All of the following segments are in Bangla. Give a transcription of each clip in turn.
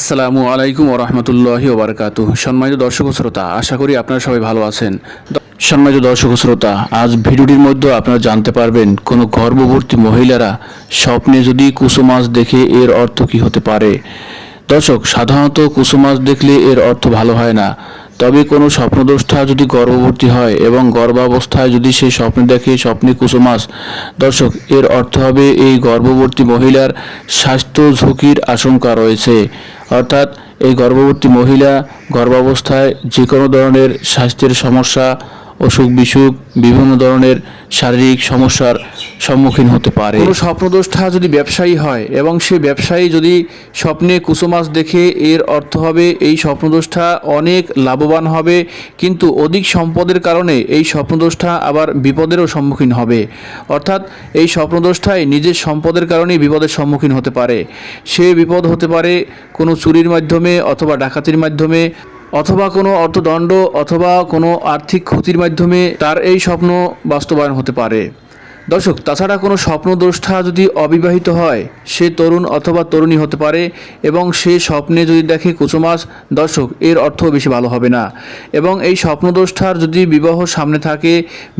আসসালামু আলাইকুম ওরহমতুল্লাহি ওবরকাত সম্মানিত দর্শক শ্রোতা, আশা করি আপনারা সবাই ভালো আছেন। সম্মানিত দর্শক শ্রোতা, আজ ভিডিওটির মধ্যে আপনারা জানতে পারবেন কোনো গর্ভবতী মহিলারা স্বপ্নে যদি কুসুমাস দেখে এর অর্থ কি হতে পারে। দর্শক, সাধারণত কুসুমাস দেখলে এর অর্থ ভালো হয় না। তবে কোনো স্বপ্নদ্রষ্টা যদি গর্ভবতী হয় এবং গর্ভাবস্থায় যদি সে স্বপ্ন দেখে স্বপ্নে কুসুমাস দর্শক, এর অর্থ হবে এই গর্ভবতী মহিলার স্বাস্থ্য ঝুঁকির আশঙ্কা রয়েছে। অর্থাৎ এই গর্ভবতী মহিলা গর্ভাবস্থায় যে কোনো ধরনের স্বাস্থ্যের সমস্যা অসুখ বিসুখ বিভিন্ন ধরনের শারীরিক সমস্যার সম্মুখীন হতে পারে। কোনো স্বপ্নদোষটা যদি ব্যবসায়ী হয় এবং সে ব্যবসায়ী যদি স্বপ্নে কুসুমাস দেখে এর অর্থ হবে এই স্বপ্নদোষটা অনেক লাভবান হবে, কিন্তু অধিক সম্পদের কারণে এই স্বপ্নদোষটা আবার বিপদেরও সম্মুখীন হবে। অর্থাৎ এই স্বপ্নদোষটাই নিজের সম্পদের কারণেই বিপদের সম্মুখীন হতে পারে। সে বিপদ হতে পারে কোনো চুরির মাধ্যমে অথবা ডাকাতির মাধ্যমে অথবা কোনো অর্থদণ্ড অথবা কোনো আর্থিক ক্ষতির মাধ্যমে তার এই স্বপ্ন বাস্তবায়ন হতে পারে। দর্শক, তাছাড়া কোনো স্বপ্নদ্রষ্টা যদি অবিবাহিত হয়, সে তরুণ অথবা তরুণী হতে পারে এবং সে স্বপ্নে যদি দেখে কুচুমাস দর্শক, এর অর্থ বেশি ভালো হবে না। এবং এই স্বপ্নদ্রষ্টার যদি বিবাহ সামনে থাকে,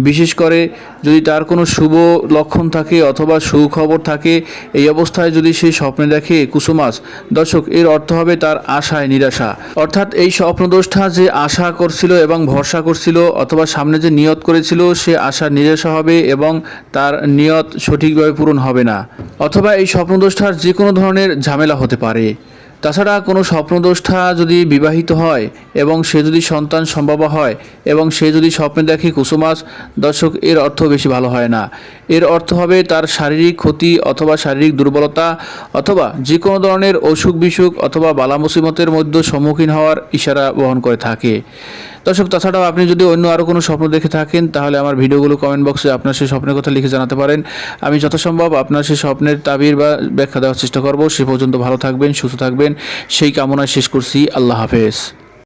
বিশেষ করে যদি তার কোনো শুভ লক্ষণ থাকে অথবা সুখবর থাকে, এই অবস্থায় যদি সে স্বপ্নে দেখে কুসুমাস দর্শক, এর অর্থ হবে তার আশায় নিরাশা। অর্থাৎ এই স্বপ্নদ্রষ্টা যে আশা করছিল এবং ভরসা করছিল অথবা সামনে যে নিয়ত করেছিল, সে আশা নিরাশা হবে এবং তার নিয়ত সঠিকভাবে পূরণ হবে না, অথবা এই স্বপ্নদ্রষ্টার যে কোনো ধরনের ঝামেলা হতে পারে। তাছাড়া কোনো স্বপ্নদ্রষ্টা যদি বিবাহিত হয় এবং সে যদি সন্তান সম্ভব হয় এবং সে যদি স্বপ্নে দেখে কুসুমাস, দর্শক, এর অর্থ বেশি ভালো হয় না। এর অর্থ হবে তার শারীরিক ক্ষতি অথবা শারীরিক দুর্বলতা অথবা যে কোনো ধরনের অসুখ বিসুখ অথবা বালা মুসিমতের মধ্যে সম্মুখীন হওয়ার ইশারা বহন করে থাকে। দর্শক, তাছাড়াও আপনি যদি অন্য আরও কোনো স্বপ্ন দেখে থাকেন, তাহলে আমার ভিডিওগুলো কমেন্ট বক্সে আপনার সেই স্বপ্নের কথা লিখে জানাতে পারেন। আমি যথাসম্ভব আপনার সেই স্বপ্নের তাবির বা ব্যাখ্যা দেওয়ার চেষ্টা করব। সে পর্যন্ত ভালো থাকবেন, সুস্থ থাকবেন। সেই কামনায় শেষ করছি। আল্লাহ হাফেজ।